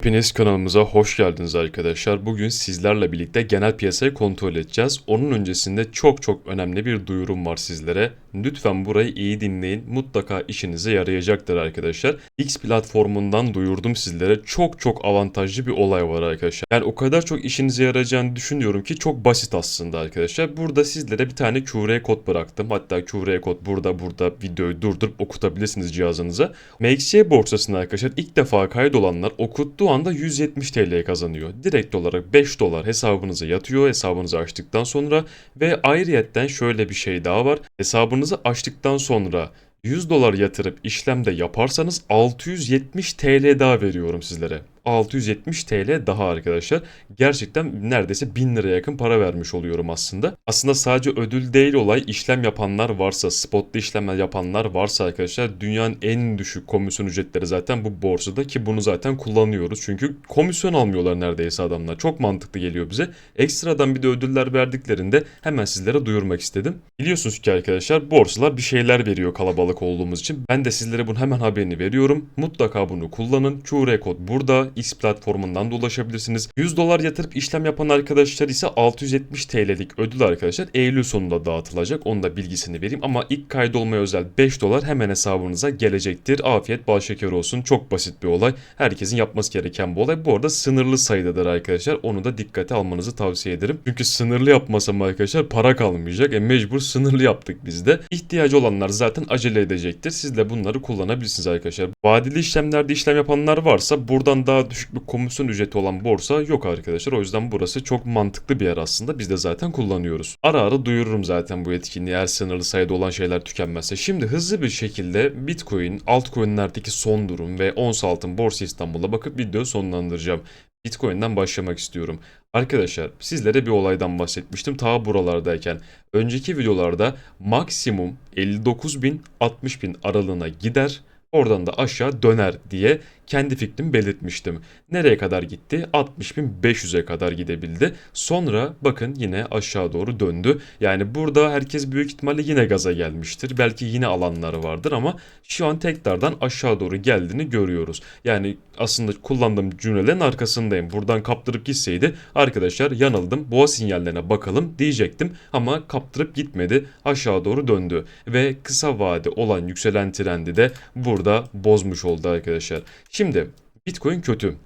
Hepiniz kanalımıza hoş geldiniz arkadaşlar. Bugün sizlerle birlikte genel piyasayı kontrol edeceğiz. Onun öncesinde çok çok önemli bir duyurum var sizlere. Lütfen burayı iyi dinleyin. Mutlaka işinize yarayacaktır arkadaşlar. X platformundan duyurdum sizlere. Çok çok avantajlı bir olay var arkadaşlar. Yani o kadar çok işinize yarayacağını düşünüyorum ki çok basit aslında arkadaşlar. Burada sizlere bir tane QR kod bıraktım. Hatta QR kod burada burada videoyu durdurup okutabilirsiniz cihazınıza. MXC borsasında arkadaşlar ilk defa kaydolanlar okuttuğu anda 170 TL kazanıyor. Direkt olarak 5 dolar hesabınıza yatıyor hesabınızı açtıktan sonra ve ayrıyetten şöyle bir şey daha var. Hesabınızı açtıktan sonra 100 dolar yatırıp işlemde yaparsanız 670 TL daha veriyorum sizlere. 670 TL daha arkadaşlar. Gerçekten neredeyse 1000 liraya yakın para vermiş oluyorum aslında. Aslında sadece ödül değil olay işlem yapanlar varsa, spotlu işlemler yapanlar varsa arkadaşlar dünyanın en düşük komisyon ücretleri zaten bu borsada ki bunu zaten kullanıyoruz. Çünkü komisyon almıyorlar neredeyse adamlar. Çok mantıklı geliyor bize. Ekstradan bir de ödüller verdiklerinde hemen sizlere duyurmak istedim. Biliyorsunuz ki arkadaşlar borsalar bir şeyler veriyor kalabalık olduğumuz için. Ben de sizlere bunun hemen haberini veriyorum. Mutlaka bunu kullanın. QR kod burada. X platformundan da ulaşabilirsiniz. 100 dolar yatırıp işlem yapan arkadaşlar ise 670 TL'lik ödül arkadaşlar Eylül sonunda dağıtılacak. Onun da bilgisini vereyim ama ilk kaydolmaya özel 5 dolar hemen hesabınıza gelecektir. Afiyet bal şeker olsun. Çok basit bir olay. Herkesin yapması gereken bu olay. Bu arada sınırlı sayıdadır arkadaşlar. Onu da dikkate almanızı tavsiye ederim. Çünkü sınırlı yapmasam arkadaşlar para kalmayacak. E mecbur sınırlı yaptık biz de. İhtiyacı olanlar zaten acele edecektir. Siz de bunları kullanabilirsiniz arkadaşlar. Vadeli işlemlerde işlem yapanlar varsa buradan daha düşük bir komisyon ücreti olan borsa yok arkadaşlar. O yüzden burası çok mantıklı bir yer aslında. Biz de zaten kullanıyoruz. Ara ara duyururum zaten bu etkinliği eğer sınırlı sayıda olan şeyler tükenmezse. Şimdi hızlı bir şekilde Bitcoin, altcoin'lerdeki son durum ve ons altın borsa İstanbul'a bakıp videoyu sonlandıracağım. Bitcoin'den başlamak istiyorum. Arkadaşlar sizlere bir olaydan bahsetmiştim ta buralardayken. Önceki videolarda maksimum 59 bin 60 bin aralığına gider. Oradan da aşağı döner diye kendi fikrimi belirtmiştim. Nereye kadar gitti? 60.500'e kadar gidebildi. Sonra bakın yine aşağı doğru döndü. Yani burada herkes büyük ihtimalle yine gaza gelmiştir. Belki yine alanları vardır ama şu an tekrardan aşağı doğru geldiğini görüyoruz. Yani aslında kullandığım cümlelerin arkasındayım. Buradan kaptırıp gitseydi arkadaşlar yanıldım. Boğa sinyallerine bakalım diyecektim ama kaptırıp gitmedi. Aşağı doğru döndü ve kısa vade olan yükselen trendi de burada bozmuş oldu arkadaşlar. Şimdi Bitcoin kötü.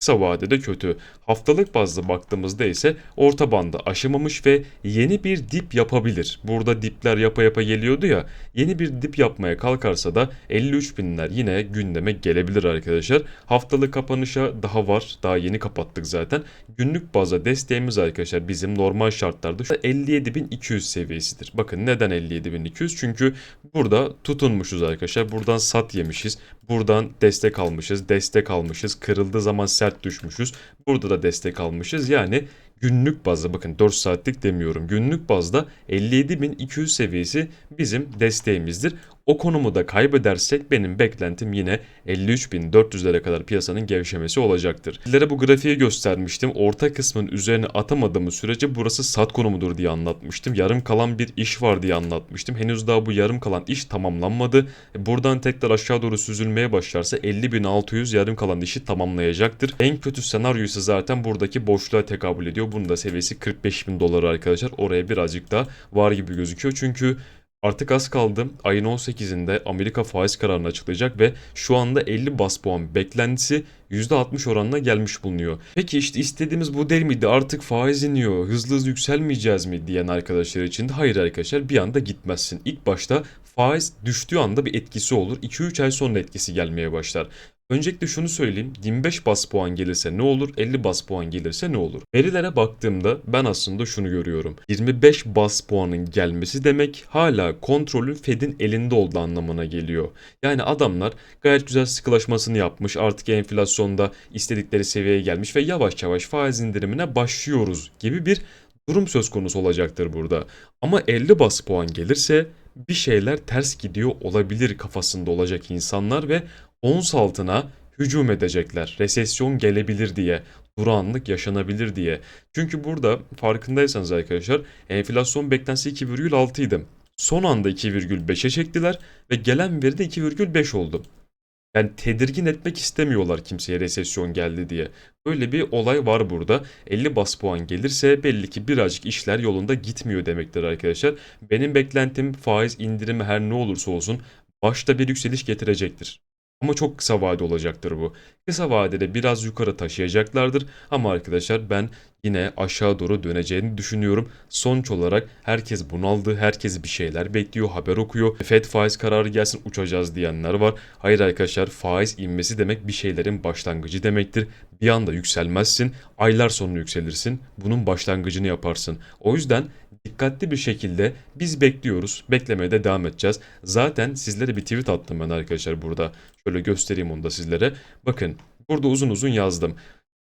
Kısa vadede kötü. Haftalık bazda baktığımızda ise orta bandı aşamamış ve yeni bir dip yapabilir. Burada dipler yapa yapa geliyordu ya. Yeni bir dip yapmaya kalkarsa da 53 binler yine gündeme gelebilir arkadaşlar. Haftalık kapanışa daha var. Daha yeni kapattık zaten. Günlük bazda desteğimiz arkadaşlar bizim normal şartlarda şu 57.200 seviyesidir. Bakın neden 57.200? Çünkü burada tutunmuşuz arkadaşlar. Buradan sat yemişiz. Buradan destek almışız. Destek almışız. Kırıldığı zaman sert düşmüşüz. Burada da destek almışız. Yani günlük bazda bakın 4 saatlik demiyorum. Günlük bazda 57.200 seviyesi bizim desteğimizdir. O konumu da kaybedersek benim beklentim yine 53.400'lere kadar piyasanın gevşemesi olacaktır. Sizlere bu grafiği göstermiştim. Orta kısmın üzerine atamadığımız sürece burası sat konumudur diye anlatmıştım. Yarım kalan bir iş var diye anlatmıştım. Henüz daha bu yarım kalan iş tamamlanmadı. E, Buradan tekrar aşağı doğru süzülmeye başlarsa 50.600 yarım kalan işi tamamlayacaktır. En kötü senaryo ise zaten buradaki boşluğa tekabül ediyor. Bunun da seviyesi 45.000 dolar arkadaşlar. Oraya birazcık daha var gibi gözüküyor. Çünkü Artık az kaldı. Ayın 18'inde Amerika faiz kararını açıklayacak ve şu anda 50 bas puan beklentisi %60 oranına gelmiş bulunuyor. Peki işte istediğimiz bu değil miydi? Artık faiz iniyor. Hızlı hızlı yükselmeyeceğiz mi diyen arkadaşlar için de hayır arkadaşlar bir anda gitmezsin. İlk başta faiz düştüğü anda bir etkisi olur. 2-3 ay sonra etkisi gelmeye başlar. Öncelikle şunu söyleyeyim. 25 bas puan gelirse ne olur? 50 bas puan gelirse ne olur? Verilere baktığımda ben aslında şunu görüyorum. 25 bas puanın gelmesi demek hala kontrolün Fed'in elinde olduğu anlamına geliyor. Yani adamlar gayet güzel sıkılaşmasını yapmış. Artık enflasyonda istedikleri seviyeye gelmiş ve yavaş yavaş faiz indirimine başlıyoruz gibi bir durum söz konusu olacaktır burada. Ama 50 bas puan gelirse bir şeyler ters gidiyor olabilir kafasında olacak insanlar ve ons altına hücum edecekler. Resesyon gelebilir diye, durağanlık yaşanabilir diye. Çünkü burada farkındaysanız arkadaşlar enflasyon beklentisi 2,6 idi. Son anda 2,5'e çektiler ve gelen veri de 2,5 oldu. Yani tedirgin etmek istemiyorlar kimseye resesyon geldi diye. Böyle bir olay var burada. 50 bas puan gelirse belli ki birazcık işler yolunda gitmiyor demektir arkadaşlar. Benim beklentim faiz indirimi her ne olursa olsun başta bir yükseliş getirecektir. Ama çok kısa vade olacaktır bu. Kısa vadede biraz yukarı taşıyacaklardır ama arkadaşlar ben yine aşağı doğru döneceğini düşünüyorum. Sonuç olarak herkes bunaldı, herkes bir şeyler bekliyor, haber okuyor. Fed faiz kararı gelsin uçacağız diyenler var. Hayır arkadaşlar faiz inmesi demek bir şeylerin başlangıcı demektir. Bir anda yükselmezsin, aylar sonra yükselirsin. Bunun başlangıcını yaparsın. O yüzden dikkatli bir şekilde biz bekliyoruz. Beklemeye de devam edeceğiz. Zaten sizlere bir tweet attım ben arkadaşlar burada. Şöyle göstereyim onu da sizlere. Bakın burada uzun uzun yazdım.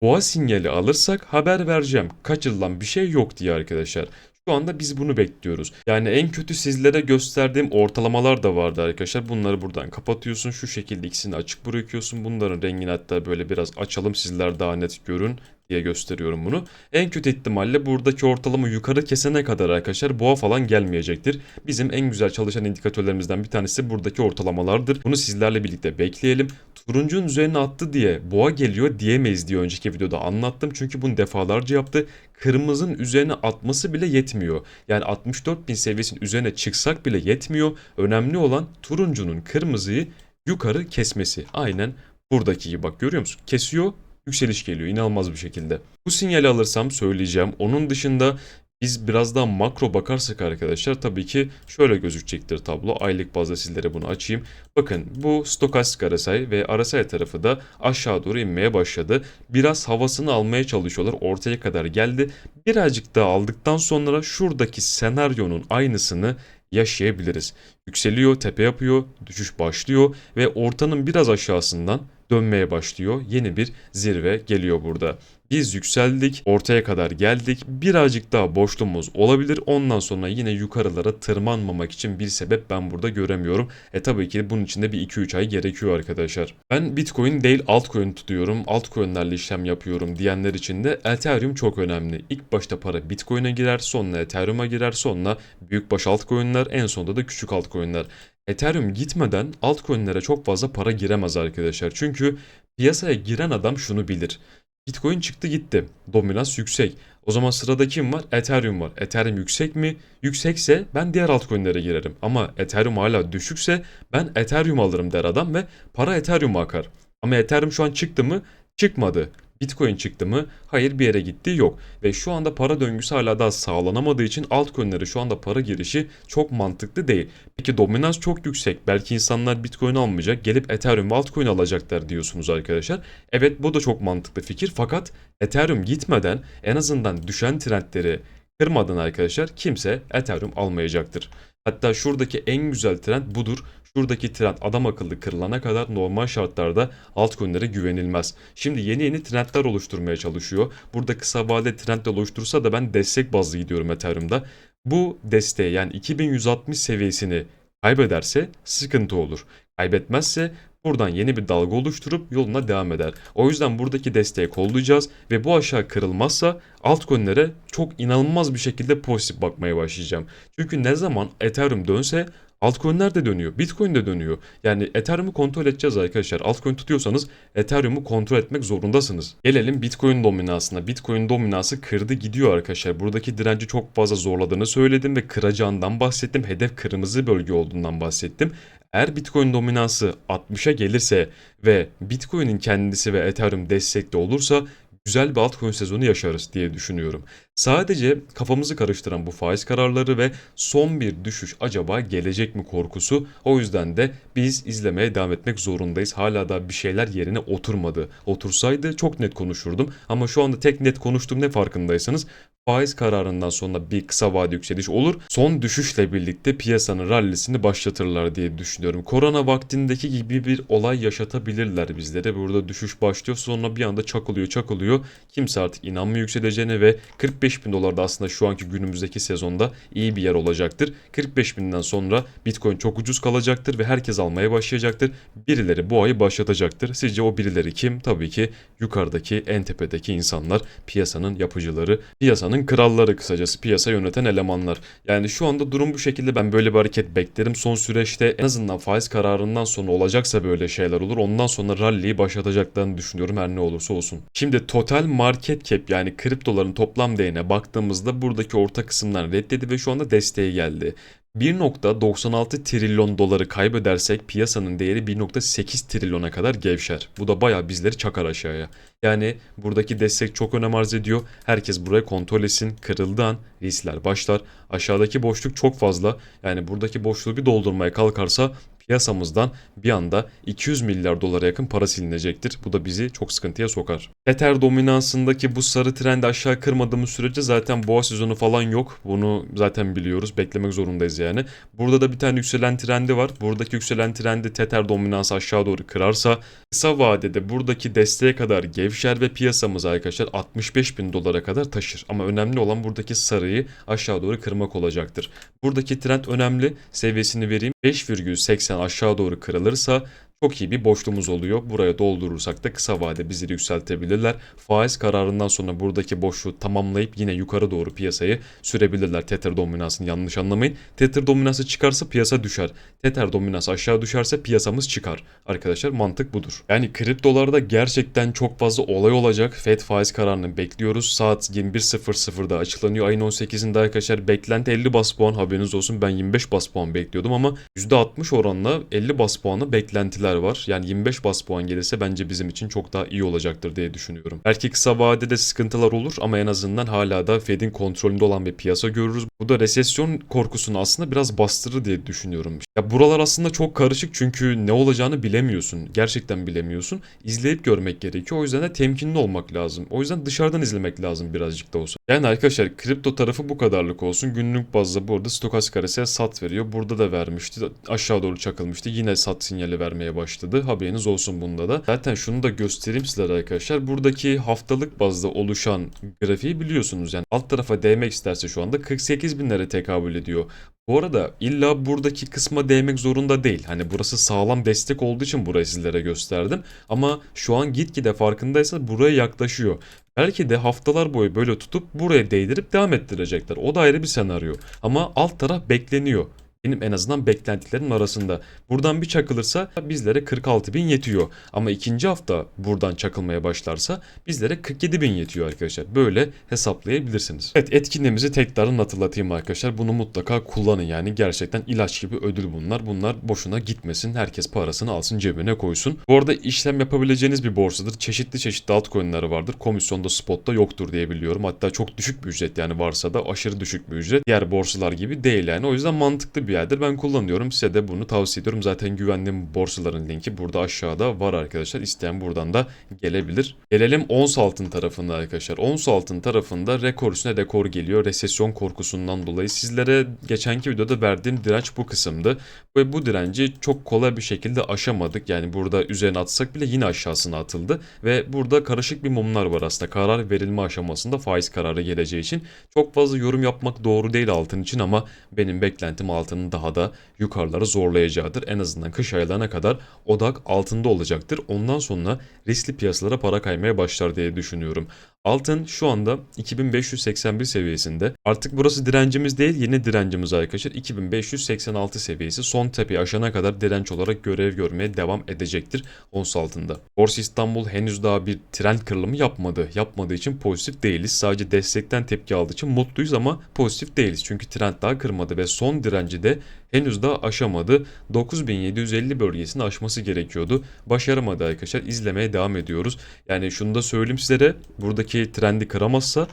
Boğa sinyali alırsak haber vereceğim. Kaçırılan bir şey yok diye arkadaşlar. Şu anda biz bunu bekliyoruz. Yani en kötü sizlere gösterdiğim ortalamalar da vardı arkadaşlar. Bunları buradan kapatıyorsun. Şu şekilde ikisini açık bırakıyorsun. Bunların rengini hatta böyle biraz açalım sizler daha net görün diye gösteriyorum bunu. En kötü ihtimalle buradaki ortalama yukarı kesene kadar arkadaşlar boğa falan gelmeyecektir. Bizim en güzel çalışan indikatörlerimizden bir tanesi buradaki ortalamalardır. Bunu sizlerle birlikte bekleyelim. Turuncunun üzerine attı diye boğa geliyor diyemeyiz diye önceki videoda anlattım. Çünkü bunu defalarca yaptı. Kırmızının üzerine atması bile yetmiyor. Yani 64.000 seviyesinin üzerine çıksak bile yetmiyor. Önemli olan turuncunun kırmızıyı yukarı kesmesi. Aynen buradaki gibi bak görüyor musun? Kesiyor yükseliş geliyor inanılmaz bir şekilde. Bu sinyali alırsam söyleyeceğim. Onun dışında biz biraz daha makro bakarsak arkadaşlar tabii ki şöyle gözükecektir tablo. Aylık bazda sizlere bunu açayım. Bakın bu stokastik RSI ve RSI tarafı da aşağı doğru inmeye başladı. Biraz havasını almaya çalışıyorlar. Ortaya kadar geldi. Birazcık daha aldıktan sonra şuradaki senaryonun aynısını yaşayabiliriz. Yükseliyor, tepe yapıyor, düşüş başlıyor ve ortanın biraz aşağısından dönmeye başlıyor. Yeni bir zirve geliyor burada. Biz yükseldik, ortaya kadar geldik. Birazcık daha boşluğumuz olabilir. Ondan sonra yine yukarılara tırmanmamak için bir sebep ben burada göremiyorum. E tabii ki bunun için de bir 2-3 ay gerekiyor arkadaşlar. Ben Bitcoin değil altcoin tutuyorum. Altcoin'lerle işlem yapıyorum diyenler için de Ethereum çok önemli. İlk başta para Bitcoin'e girer, sonra Ethereum'a girer, sonra büyükbaş altcoin'ler, en sonunda da küçük altcoin'ler. Ethereum gitmeden altcoin'lere çok fazla para giremez arkadaşlar. Çünkü piyasaya giren adam şunu bilir. Bitcoin çıktı gitti. Dominans yüksek. O zaman sırada kim var? Ethereum var. Ethereum yüksek mi? Yüksekse ben diğer altcoin'lere girerim. Ama Ethereum hala düşükse ben Ethereum alırım der adam ve para Ethereum'a akar. Ama Ethereum şu an çıktı mı? Çıkmadı. Bitcoin çıktı mı? Hayır bir yere gitti yok. Ve şu anda para döngüsü hala daha sağlanamadığı için altcoin'lere şu anda para girişi çok mantıklı değil. Peki dominans çok yüksek. Belki insanlar Bitcoin almayacak. Gelip Ethereum ve altcoin alacaklar diyorsunuz arkadaşlar. Evet bu da çok mantıklı fikir. Fakat Ethereum gitmeden en azından düşen trendleri kırmadan arkadaşlar kimse Ethereum almayacaktır. Hatta şuradaki en güzel trend budur. Şuradaki trend adam akıllı kırılana kadar normal şartlarda altcoin'lere güvenilmez. Şimdi yeni yeni trendler oluşturmaya çalışıyor. Burada kısa vadeli trendler oluştursa da ben destek bazlı gidiyorum Ethereum'da. Bu desteği yani 2160 seviyesini kaybederse sıkıntı olur. Kaybetmezse buradan yeni bir dalga oluşturup yoluna devam eder. O yüzden buradaki desteği kollayacağız ve bu aşağı kırılmazsa altcoin'lere çok inanılmaz bir şekilde pozitif bakmaya başlayacağım. Çünkü ne zaman Ethereum dönse Altcoin'ler de dönüyor. Bitcoin de dönüyor. Yani Ethereum'u kontrol edeceğiz arkadaşlar. Altcoin tutuyorsanız Ethereum'u kontrol etmek zorundasınız. Gelelim Bitcoin dominansına. Bitcoin dominansı kırdı gidiyor arkadaşlar. Buradaki direnci çok fazla zorladığını söyledim ve kıracağından bahsettim. Hedef kırmızı bölge olduğundan bahsettim. Eğer Bitcoin dominansı 60'a gelirse ve Bitcoin'in kendisi ve Ethereum destekli olursa güzel bir altcoin sezonu yaşarız diye düşünüyorum. Sadece kafamızı karıştıran bu faiz kararları ve son bir düşüş acaba gelecek mi korkusu. O yüzden de biz izlemeye devam etmek zorundayız. Hala da bir şeyler yerine oturmadı. Otursaydı çok net konuşurdum ama şu anda tek net konuştuğum ne farkındaysanız faiz kararından sonra bir kısa vade yükseliş olur. Son düşüşle birlikte piyasanın rallisini başlatırlar diye düşünüyorum. Korona vaktindeki gibi bir olay yaşatabilirler bizlere. Burada düşüş başlıyor sonra bir anda çakılıyor çakılıyor. Yükseliyor. Kimse artık inanmıyor yükseleceğine ve 45 bin dolar da aslında şu anki günümüzdeki sezonda iyi bir yer olacaktır. 45 binden sonra Bitcoin çok ucuz kalacaktır ve herkes almaya başlayacaktır. Birileri bu ayı başlatacaktır. Sizce o birileri kim? Tabii ki yukarıdaki en tepedeki insanlar, piyasanın yapıcıları, piyasanın kralları kısacası piyasa yöneten elemanlar. Yani şu anda durum bu şekilde ben böyle bir hareket beklerim. Son süreçte en azından faiz kararından sonra olacaksa böyle şeyler olur. Ondan sonra rally'yi başlatacaklarını düşünüyorum her ne olursa olsun. Şimdi total market cap yani kriptoların toplam değerine baktığımızda buradaki orta kısımdan reddedi ve şu anda desteğe geldi. 1.96 trilyon doları kaybedersek piyasanın değeri 1.8 trilyona kadar gevşer. Bu da bayağı bizleri çakar aşağıya. Yani buradaki destek çok önem arz ediyor. Herkes buraya kontrol etsin. Kırıldığı an riskler başlar. Aşağıdaki boşluk çok fazla. Yani buradaki boşluğu bir doldurmaya kalkarsa piyasamızdan bir anda 200 milyar dolara yakın para silinecektir. Bu da bizi çok sıkıntıya sokar. Tether dominansındaki bu sarı trendi aşağı kırmadığımız sürece zaten boğa sezonu falan yok. Bunu zaten biliyoruz. Beklemek zorundayız yani. Burada da bir tane yükselen trendi var. Buradaki yükselen trendi Tether dominansı aşağı doğru kırarsa kısa vadede buradaki desteğe kadar gevşer ve piyasamız arkadaşlar 65 bin dolara kadar taşır. Ama önemli olan buradaki sarıyı aşağı doğru kırmak olacaktır. Buradaki trend önemli. Seviyesini vereyim. 5,80 aşağı doğru kırılırsa çok iyi bir boşluğumuz oluyor. Buraya doldurursak da kısa vade bizi yükseltebilirler. Faiz kararından sonra buradaki boşluğu tamamlayıp yine yukarı doğru piyasayı sürebilirler. Tether dominansını yanlış anlamayın. Tether dominansı çıkarsa piyasa düşer. Tether dominansı aşağı düşerse piyasamız çıkar. Arkadaşlar mantık budur. Yani kriptolarda gerçekten çok fazla olay olacak. Fed faiz kararını bekliyoruz. Saat 21.00'da açıklanıyor. Ayın 18'inde arkadaşlar beklenti 50 bas puan haberiniz olsun. Ben 25 bas puan bekliyordum ama %60 oranla 50 bas puanı beklentiler var. Yani 25 bas puan gelirse bence bizim için çok daha iyi olacaktır diye düşünüyorum. Belki kısa vadede sıkıntılar olur ama en azından hala da Fed'in kontrolünde olan bir piyasa görürüz. Bu da resesyon korkusunu aslında biraz bastırır diye düşünüyorum. Ya buralar aslında çok karışık çünkü ne olacağını bilemiyorsun. Gerçekten bilemiyorsun. İzleyip görmek gerekiyor. O yüzden de temkinli olmak lazım. O yüzden dışarıdan izlemek lazım birazcık da olsa. Yani arkadaşlar kripto tarafı bu kadarlık olsun. Günlük bazda burada stokastik arasaya sat veriyor. Burada da vermişti. Aşağı doğru çakılmıştı. Yine sat sinyali vermeye başladı. Haberiniz olsun bunda da. Zaten şunu da göstereyim sizlere arkadaşlar. Buradaki haftalık bazda oluşan grafiği biliyorsunuz. Yani alt tarafa değmek isterse şu anda 48 binlere tekabül ediyor. Bu arada illa buradaki kısma değmek zorunda değil. Hani burası sağlam destek olduğu için burayı sizlere gösterdim. Ama şu an gitgide farkındaysa buraya yaklaşıyor. Belki de haftalar boyu böyle tutup buraya değdirip devam ettirecekler. O da ayrı bir senaryo. Ama alt taraf bekleniyor. Benim en azından beklentilerim arasında. Buradan bir çakılırsa bizlere 46 bin yetiyor. Ama ikinci hafta buradan çakılmaya başlarsa bizlere 47 bin yetiyor arkadaşlar. Böyle hesaplayabilirsiniz. Evet etkinliğimizi tekrardan hatırlatayım arkadaşlar. Bunu mutlaka kullanın yani. Gerçekten ilaç gibi ödül bunlar. Bunlar boşuna gitmesin. Herkes parasını alsın cebine koysun. Bu arada işlem yapabileceğiniz bir borsadır. Çeşitli çeşitli altcoin'ler vardır. Komisyonda spotta yoktur diye biliyorum. Hatta çok düşük bir ücret yani varsa da aşırı düşük bir ücret. Diğer borsalar gibi değil yani. O yüzden mantıklı bir yerdir. Ben kullanıyorum. Size de bunu tavsiye ediyorum. Zaten güvendiğim borsaların linki burada aşağıda var arkadaşlar. İsteyen buradan da gelebilir. Gelelim ons altın tarafında arkadaşlar. Ons altın tarafında rekor üstüne rekor geliyor. Resesyon korkusundan dolayı sizlere geçenki videoda verdiğim direnç bu kısımdı. Ve bu direnci çok kolay bir şekilde aşamadık. Yani burada üzerine atsak bile yine aşağısına atıldı. Ve burada karışık bir mumlar var aslında. Karar verilme aşamasında faiz kararı geleceği için. Çok fazla yorum yapmak doğru değil altın için ama benim beklentim altının daha da yukarıları zorlayacağıdır. En azından kış aylarına kadar odak altında olacaktır. Ondan sonra riskli piyasalara para kaymaya başlar diye düşünüyorum. Altın şu anda 2581 seviyesinde. Artık burası direncimiz değil yeni direncimiz arkadaşlar. 2586 seviyesi son tepeyi aşana kadar direnç olarak görev görmeye devam edecektir ons altında. Borsa İstanbul henüz daha bir trend kırılımı yapmadı. Yapmadığı için pozitif değiliz. Sadece destekten tepki aldığı için mutluyuz ama pozitif değiliz. Çünkü trend daha kırmadı ve son direnci de henüz daha aşamadı. 9750 bölgesini aşması gerekiyordu. Başaramadı arkadaşlar. İzlemeye devam ediyoruz. Yani şunu da söyleyeyim sizlere. Buradaki trendi kıramazsa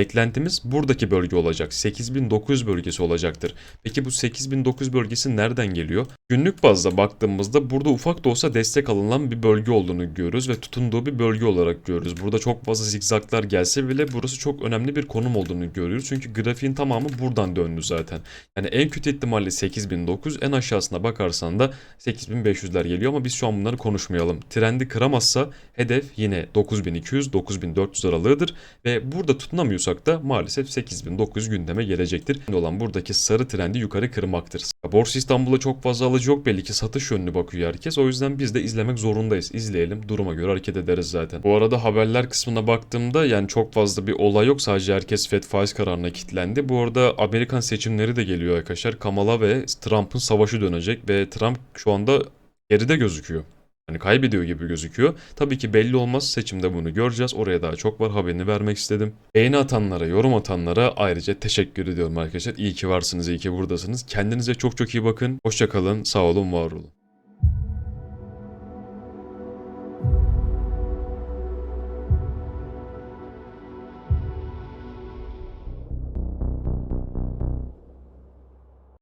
Beklentimiz buradaki bölge olacak. 8900 bölgesi olacaktır. Peki bu 8900 bölgesi nereden geliyor? Günlük bazda baktığımızda burada ufak da olsa destek alınan bir bölge olduğunu görüyoruz ve tutunduğu bir bölge olarak görüyoruz. Burada çok fazla zigzaklar gelse bile burası çok önemli bir konum olduğunu görüyoruz. Çünkü grafiğin tamamı buradan döndü zaten. Yani en kötü ihtimalle 8900 en aşağısına bakarsan da 8500'ler geliyor ama biz şu an bunları konuşmayalım. Trendi kıramazsa hedef yine 9200-9400 aralığıdır ve burada tutunamıyorsak da maalesef 8900 gündeme gelecektir. Önemli olan buradaki sarı trendi yukarı kırmaktır. Borsa İstanbul'a çok fazla alıcı yok belli ki satış yönlü bakıyor herkes. O yüzden biz de izlemek zorundayız. İzleyelim duruma göre hareket ederiz zaten. Bu arada haberler kısmına baktığımda yani çok fazla bir olay yok. Sadece herkes FED faiz kararına kilitlendi. Bu arada Amerikan seçimleri de geliyor arkadaşlar. Kamala ve Trump'ın savaşı dönecek ve Trump şu anda geride gözüküyor. Hani kaybediyor gibi gözüküyor. Tabii ki belli olmaz. Seçimde bunu göreceğiz. Oraya daha çok var. Haberini vermek istedim. Beğeni atanlara, yorum atanlara ayrıca teşekkür ediyorum arkadaşlar. İyi ki varsınız, iyi ki buradasınız. Kendinize çok çok iyi bakın. Hoşça kalın, sağ olun, var olun.